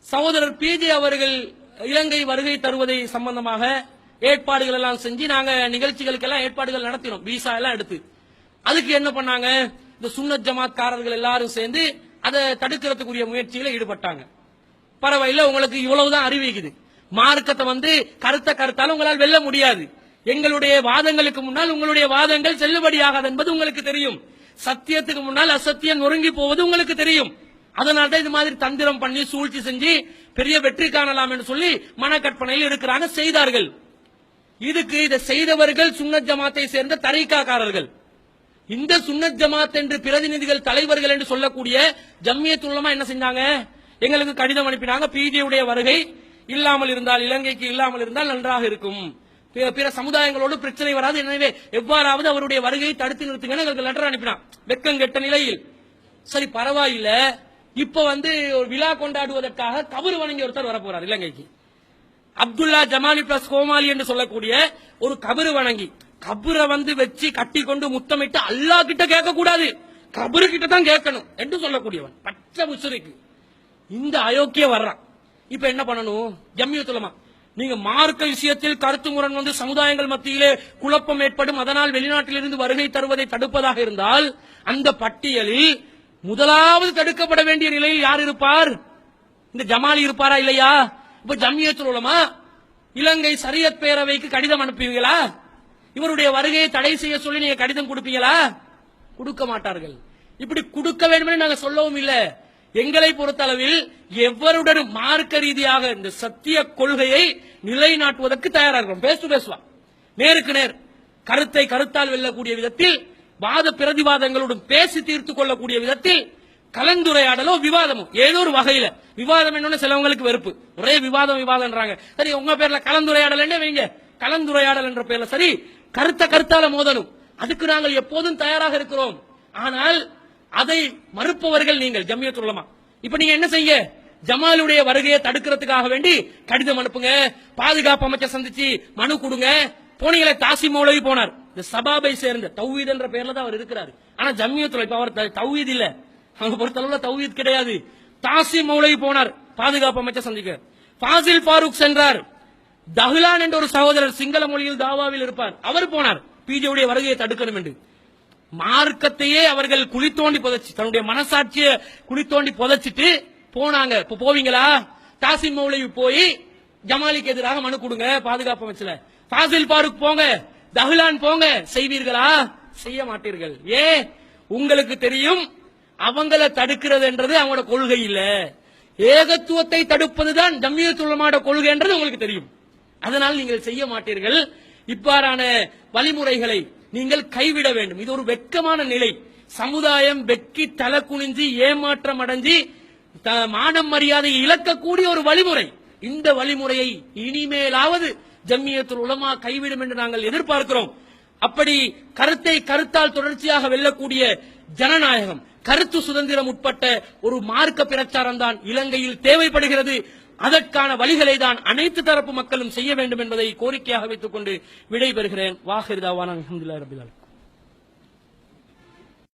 சகோதரர் பிஜே அவர்கள் இலங்கை வருகை தருவதை சம்பந்தமாக ஏற்பாடுகள் எல்லாம் செஞ்சு நாங்க நிகழ்ச்சிகளுக்கெல்லாம் ஏற்பாடுகள் நடத்தினோம். விசா எல்லாம் எடுத்து. அதுக்கு என்ன பண்ணாங்க? இந்த சுன்னத் ஜமாத்காரர்கள் எல்லாரும் சேர்ந்து அதை தடுக்கிறதுக்குரிய முயற்சியில ஈடுபட்டாங்க. பரவாயில்ல உங்களுக்கு இவ்வளவுதான் அறிவிக்குது மார்க்கத்தை வந்து கருத்த கருத்தால் உங்களால் வெல்ல முடியாது. எங்களுடைய வாதங்களுக்கு முன்னால் உங்களுடைய வாதங்கள் செல்லுபடியாகாது என்பது உங்களுக்கு தெரியும். சத்தியத்துக்கு முன்னால் அசத்தியம் நொறுங்கி போவது உங்களுக்கு தெரியும். அதனால்தான் இது மாதிரி தந்திரம் பண்ணி சூழ்ச்சி செஞ்சு பெரிய வெற்றி காணலாம் என்று சொல்லி மனக்கற்பனையில் இருக்கிறாங்க செய்தார்கள். இதுக்கு இதை செய்தவர்கள் சுன்னத் ஜமாத்தை சேர்ந்த தரீக்காக்காரர்கள். இந்த சுன்னத் ஜமாத் என்று பிரதிநிதிகள் தலைவர்கள் என்று சொல்லக்கூடிய ஜம்மியத் உலமா என்ன செஞ்சாங்க? எங்களுக்கு கடிதம் அனுப்பினாங்க பிஜியுடைய வருகை இல்லாமல் இருந்தால் இலங்கைக்கு இல்லாமல் இருந்தால் நன்றாக இருக்கும். பிற- பிற சமுதாயங்களோடு பிரச்சனை வராது. எனவே எவ்வாறாவது அவருடைய வருகையை தடுத்து நிறுத்துங்கன்னு எங்களுக்கு லெட்டர் அனுப்பினான். வெக்கம் கெட்ட நிலையில். சரி பரவாயில்லை. இப்ப வந்து ஒரு விழா கொண்டாடுவதற்காக கபரு வணங்கி ஒருத்தர் வரப்போறார் இலங்கைக்கு. அப்துல்லா ஜமாலி பிளஸ் கோமாலி என்று சொல்லக்கூடிய ஒரு கபரு வணங்கி கபரை வந்து வச்சு கட்டி கொண்டு முத்தமிட்டு அல்லாஹ் கிட்ட கேட்க கூடாது கபரு கிட்ட தான் கேட்கணும் என்று சொல்லக்கூடியவன். பச்சை முஷரிக்கு. இந்த அயோக்கிய வர்றான். இப்ப என்ன பண்ணணும்? ஜம்மியத்துலமா நீங்க மார்க்க விஷயத்தில் கருத்து முரண் வந்து சமுதாயங்கள் மத்தியிலே குழப்பம் ஏற்படும். அதனால் வெளிநாட்டிலிருந்து வருகை தருவதை தடுப்பதாக இருந்தால் அந்த பட்டியலில் முதலாவது தடுக்கப்பட வேண்டிய நிலையில் யார் இருப்பார்? இந்த ஜமாலி இருப்பாரா இல்லையா? இப்ப ஜம்மியத்துல் உலமா இலங்கை சரியத் பேரவைக்கு கடிதம் அனுப்புவீங்களா இவருடைய வருகையை தடை செய்ய சொல்லி நீங்க கடிதம் கொடுப்பீங்களா? கொடுக்க மாட்டார்கள். இப்படி கொடுக்க வேண்டும் நாங்க சொல்லவும் இல்லை. எங்களை பொறுத்தளவில் எவருடன் மார்க்க ரீதியாக இந்த சத்திய கொள்கையை நிலைநாட்டுவதற்கு தயாராக பேசு பேசுவான் நேருக்கு நேர் கருத்தை கருத்தால் வெல்லக்கூடிய விதத்தில் வாத பிரதிவாதங்களுடன் பேசி தீர்த்து கொள்ளக்கூடிய விதத்தில் கலந்துரையாடலோ விவாதமோ ஏதோ ஒரு வகையில. விவாதம் என்னன்னு சிலவங்களுக்கு வெறுப்பு. ஒரே விவாதம் விவாதம்ன்றாங்க. சரி உங்க பேர்ல கலந்துரையாடல் என்ன வைங்க? கலந்துரையாடல் என்ற பேர்ல சரி கருத்த கருத்தால மோதலும் அதுக்கு நாங்கள் எப்போதும் தயாராக இருக்கிறோம். ஆனால் அதை மறுப்பவர்கள் நீங்கள் ஜம்மியத் உள்ளமா இப்ப நீங்க என்ன செய்ய? ஜமாலுடைய வருகையை தடுக்கிறதுக்காக வேண்டி கடிதம் அனுப்புங்க. பாதுகாப்பு அமைச்சர் சந்திச்சு மனு கொடுங்க. போனீங்களே தாசி மௌலவி போனார். இந்த சபாபை சேர்ந்த தௌவீத் என்ற பேர்ல தான் அவர் இருக்கிறாரு. ஆனா ஜம்மியத்துல இப்ப அவர் தௌவீத் இல்ல. அவங்க பொறுத்தளவுல தௌவீத் கிடையாது. தாசி மௌலை போனார் பாதுகாப்பு அமைச்சர் சந்திக்க. ஃபாசில் ஃபாரூக் சென்றார். தஹ்லான் என்ற ஒரு சகோதரர் சிங்கள மொழியில் தாவாவில் இருப்பார். அவர் போனார். பிஜேவுடைய வருகையை தடுக்கணும் என்று. மார்க்கத்தையே அவர்கள் குழி தோண்டி புதைச்சு தன்னுடைய மனசாட்சியை குழி தோண்டி புதைச்சிட்டு போனாங்க. இப்ப போவீங்களா? தாசிம் மௌலவி போய் ஜமாலிக்கு எதிராக மனு கொடுங்க பாதுகாப்பு அமைச்சர். ஃபாசில் ஃபாரூக் போங்க. தகுலான் போங்க செய்வீர்களா? செய்ய மாட்டீர்கள். ஏ உங்களுக்கு தெரியும் அவங்கள தடுக்கிறது என்றது அவங்களோட கொள்கை இல்ல. ஏகத்துவத்தை தடுப்பதுதான் ஜம்மியத்துலமாட கொள்கை என்றது உங்களுக்கு தெரியும். அதனால் நீங்கள் செய்ய மாட்டீர்கள். இவ்வாறான வழிமுறைகளை நீங்கள் கைவிட வேண்டும். இது ஒரு வெட்கமான நிலை. சமுதாயம் வெட்கி தலை குனிஞ்சு ஏமாற்றம் அடைஞ்சு த- மானம் மரியாதையை இழக்கக்கூடிய ஒரு வழிமுறை. இந்த வழிமுறையை இனிமேலாவது ஜம்மியத்துல் உலமா கைவிடும் என்று நாங்கள் எதிர்பார்க்கிறோம். அப்படி கருத்தை கருத்தால் தொடர்ச்சியாக வெல்லக்கூடிய ஜனநாயகம் கருத்து சுதந்திரம் உட்பட்ட ஒரு மார்க்க பிரச்சாரம் தான் இலங்கையில் தேவைப்படுகிறது. அதற்கான வழிகளை தான் அனைத்து தரப்பு மக்களும் செய்ய வேண்டும் என்பதை கோரிக்கையாக வைத்துக் கொண்டு விடைபெறுகிறேன் வாஹிர்தாவான ரபிலால்